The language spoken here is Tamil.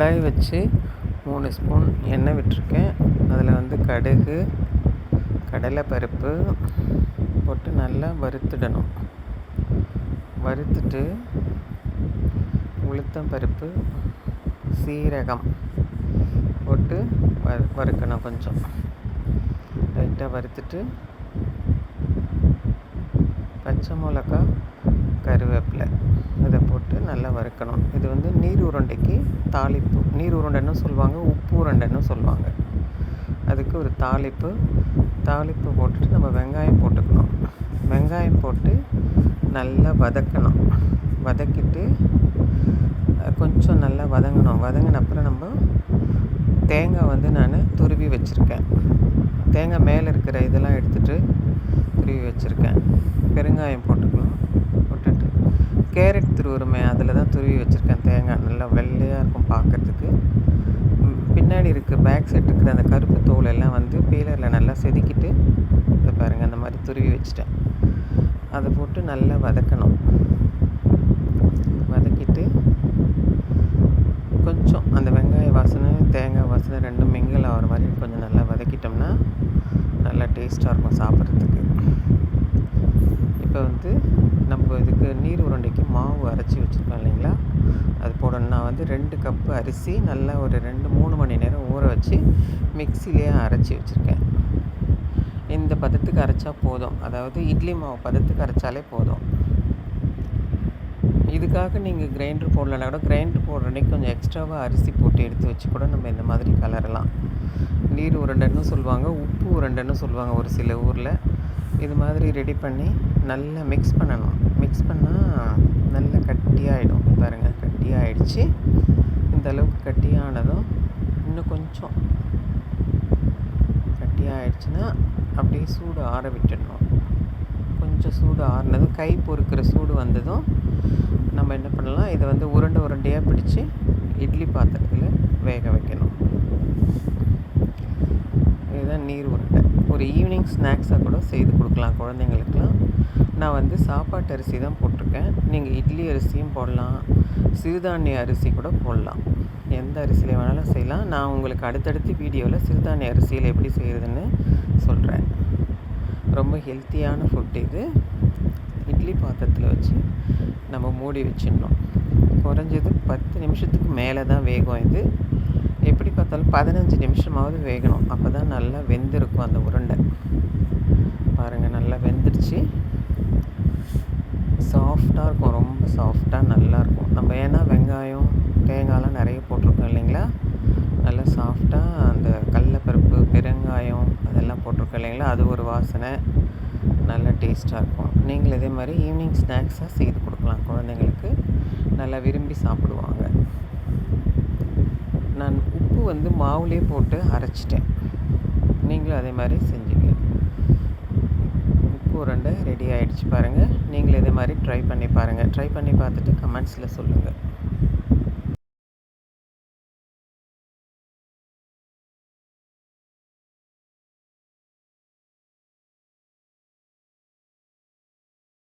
கடாய் வச்சு மூணு ஸ்பூன் எண்ணெய் விட்டுருக்கேன். அதில் வந்து கடுகு கடலைப்பருப்பு போட்டு நல்லா வறுத்துடணும். வறுத்துட்டு உளுத்தம் பருப்பு சீரகம் போட்டு வறு வறுக்கணும் கொஞ்சம். லைட்டாக வறுத்துட்டு பச்சை மிளகா கருவேப்பிலை. இதை போட்டு நல்லா வறுக்கணும். இது வந்து நீர் உருண்டைக்கு தாளிப்பு. நீர் உருண்டைன்னு சொல்லுவாங்க உப்பு உருண்டைன்னு சொல்லுவாங்க. அதுக்கு ஒரு தாளிப்பு. தாளிப்பு போட்டுட்டு நம்ம வெங்காயம் போட்டுக்கணும். வெங்காயம் போட்டு நல்லா வதக்கணும். வதக்கிட்டு கொஞ்சம் நல்லா வதங்கணும். வதங்கின அப்புறம் நம்ம தேங்காய் வந்து நான் துருவி வச்சுருக்கேன். தேங்காய் மேலே இருக்கிற இதெல்லாம் எடுத்துகிட்டு துருவி வச்சுருக்கேன். பெருங்காயம் போட்டு கேரட் துருவுருமே அதில் தான் துருவி வச்சுருக்கேன். தேங்காய் நல்லா வெள்ளையாக இருக்கும் பார்க்குறதுக்கு பின்னாடி இருக்க பேக் சைட் இருக்கிற அந்த கருப்பு தோல் எல்லாம் வந்து பீலரில் நல்லா செதுக்கிட்டு இதை பாருங்கள் அந்த மாதிரி துருவி வச்சுட்டேன். அதை போட்டு நல்லா வதக்கணும். வதக்கிட்டு கொஞ்சம் அந்த வெங்காய வாசனை தேங்காய் வாசனை ரெண்டும் மிங்கில் ஆகிற மாதிரி கொஞ்சம் நல்லா வதக்கிட்டோம்னா நல்லா டேஸ்ட்டாக இருக்கும் சாப்பிட்றதுக்கு. இப்போ இதுக்கு நீர் உருண்டைக்கு மாவு அரைச்சி வச்சுருக்கோம் இல்லைங்களா? அது போடணும் நான் வந்து ரெண்டு கப்பு அரிசி நல்லா ஒரு ரெண்டு மூணு மணி நேரம் ஊற வச்சு மிக்சிலேயே அரைச்சி வச்சுருக்கேன். இந்த பதத்துக்கு அரைச்சா போதும். அதாவது இட்லி மாவு பதத்துக்கு அரைச்சாலே போதும். இதுக்காக நீங்கள் கிரைண்டர் போடலனா கூட கிரைண்டர் போடுற அன்றைக்கி கொஞ்சம் எக்ஸ்ட்ராவாக அரிசி போட்டு எடுத்து வச்சு கூட நம்ம இந்த மாதிரி கலரலாம். நீர் உருண்டைன்னு சொல்லுவாங்க உப்பு உருண்டைன்னு சொல்லுவாங்க ஒரு சில ஊரில். இது மாதிரி ரெடி பண்ணி நல்லா மிக்ஸ் பண்ணணும். மிக்ஸ் பண்ணால் நல்லா கட்டியாகிடும் பாருங்கள் கட்டியாகிடுச்சு இந்த அளவுக்கு கட்டியானதும் இன்னும் கொஞ்சம் கட்டியாகிடுச்சுன்னா அப்படியே சூடு ஆற விட்டுடணும். கொஞ்சம் சூடு ஆறினதும் கை பொறுக்கிற சூடு வந்ததும் நம்ம என்ன பண்ணலாம் இதை வந்து உருண்டை உருண்டையாக பிடிச்சி இட்லி பாத்திரத்தில் வேக வைக்கணும். இதுதான் நீர் உருண்டை. ஸ்நாக்ஸாக கூட செய்து கொடுக்கலாம் குழந்தைங்களுக்கெலாம் நான் வந்து சாப்பாட்டு அரிசி தான் போட்டிருக்கேன். நீங்கள் இட்லி அரிசியும் போடலாம். சிறுதானிய அரிசி கூட போடலாம். எந்த அரிசியில் வேணாலும் செய்யலாம். நான் உங்களுக்கு அடுத்தடுத்து வீடியோவில் சிறுதானிய அரிசியில் எப்படி செய்கிறதுன்னு சொல்கிறேன் ரொம்ப ஹெல்த்தியான ஃபுட் இது. இட்லி பாத்திரத்தில் வச்சு நம்ம மூடி வச்சிடணும். குறைஞ்சது பத்து நிமிஷத்துக்கு மேலே தான் வேகும் இது. எப்படி பார்த்தாலும் பதினஞ்சு நிமிஷமாவது வேகணும். அப்போ தான் நல்லா வெந்திருக்கும் அந்த உருண்டை. பாருங்கள் நல்லா வெந்துடுச்சு சாஃப்டாக இருக்கும் ரொம்ப சாஃப்டாக நல்லாயிருக்கும் நம்ம ஏன்னா வெங்காயம் தேங்காயெலாம் நிறைய போட்டிருக்கோம் இல்லைங்களா? நல்லா சாஃப்டாக அந்த கடலப்பருப்பு பெருங்காயம் அதெல்லாம் போட்டிருக்கோம் இல்லைங்களா? அது ஒரு வாசனை. நல்ல டேஸ்ட்டாக இருக்கும். நீங்கள் இதே மாதிரி ஈவினிங் ஸ்நாக்ஸாக செய்து கொடுக்கலாம். குழந்தைங்களுக்கு நல்லா விரும்பி சாப்பிடுவாங்க. வந்து மாவுலேயே போட்டு அரைச்சிட்டேன். நீங்களும் அதே மாதிரி செஞ்சுங்க உப்பு உருண்டை ரெடி ஆகிடுச்சு பாருங்கள் நீங்களும் இதே மாதிரி ட்ரை பண்ணி பாருங்கள் ட்ரை பண்ணி பார்த்துட்டு கமெண்ட்ஸில் சொல்லுங்கள்